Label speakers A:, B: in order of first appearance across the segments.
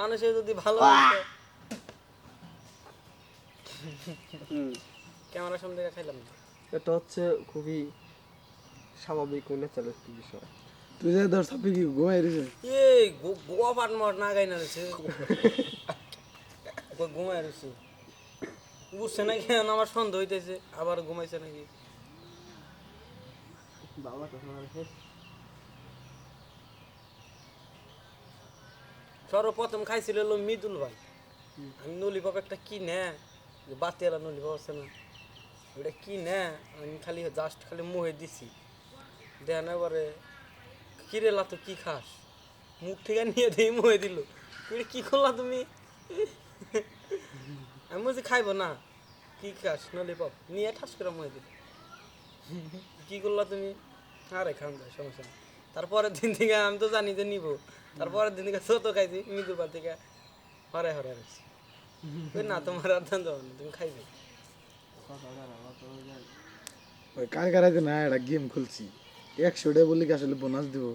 A: মানুষে যদি ভালোবাসে ক্যামেরার সামনে থেকে খাইলাম
B: এটা হচ্ছে খুবই স্বাভাবিক ও ন্যাচারাল একটি বিষয়।
C: তুই যে ধর সাপি কি ঘুমাই রয়েছে?
A: এই গোয়া পাট মার না গাই না রয়েছে। ঘুমাই রয়েছে। বুঝছে নাকি? এখন আমার সন্দেহ হইতেছে। আবার ঘুমাইছে নাকি?
B: বাবা তখন আর শেষ
A: সর্বপ্রথম খাইছিল হলো মৃদুল ভাই। আমি নলিপপ একটা কি নে? বাতিয়ালা নলিপপ আছে না। ওটা কি নে? আমি খালি জাস্ট খালি মুহে দিছি। দেন এবারে, কিরে লাতো কি খাস? মুখ থেকে নিয়ে দিয়ে মুহে দিল। কি করলা তুমি? আমি বলছি, খাইবো না। কি খাস নলিপপ নিয়ে ঠাস করে মুহে দিল। কি করলা তুমি? আরে খান যায় সমস্যা নেই। তারপরের দিন থেকে আমি তো জানি যে নিব। তারপরের দিন থেকে ছোট খাইছি মৃদুপার থেকে। হরে হরে রয়েছি ওই না তোমার আর ধান দেবো না তুমি খাইবে।
C: ওই কার কার আছে না একটা গেম খুলছি। একশো টাকা বললি কি আসলে বোনাস দিব?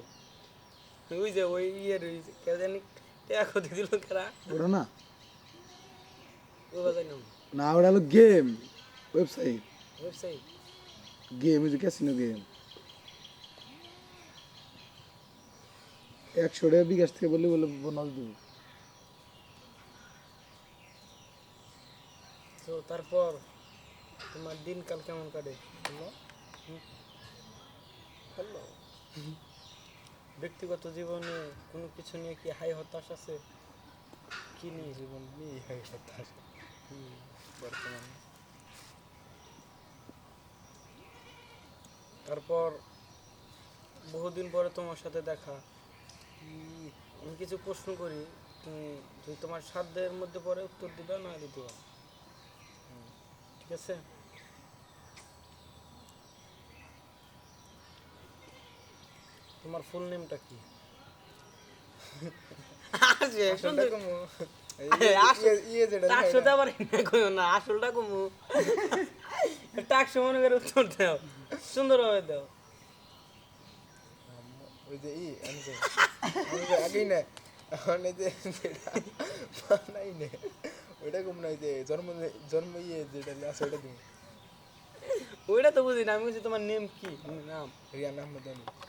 A: ওই যে ওই ইয়ে রয়েছে কে জানি টাকা দিল কারা
C: ওটা না? না ওটা হলো game website
A: website
C: game is casino game একশো থেকে বললি বলে বোনাস
A: তো তারপর তোমার দিনকাল কেমন কাটে? ব্যক্তিগত জীবনে কোনো কিছু নিয়ে কি হাই হতাশ আছে? কি নিয়ে জীবন? নিয়ে হাই হতাশ? বর্তমানে। তারপর বহুদিন পরে তোমার সাথে দেখা। আমি কিছু প্রশ্ন করি তুমি যদি তোমার সাধ্যের মধ্যে পরে উত্তর দিবা না দিতে ঠিক আছে? তোমার ফুল নেমটা কি? সুন্দর। আরে, আসল- টাকশোতে আবার এনে কইও না, আসলটা কমু। টাকশো মনে করে উত্তর দাও সুন্দরভাবে দাও
D: ওই যে ই আগেই না এখন এই যে যেটা নে ওইটা কম না যে জন্ম জন্ম ইয়ে যেটা আছে দিন
A: ওইটা তো বুঝি না আমি বলছি তোমার নেম কি নাম
D: রিয়ান নাম আমি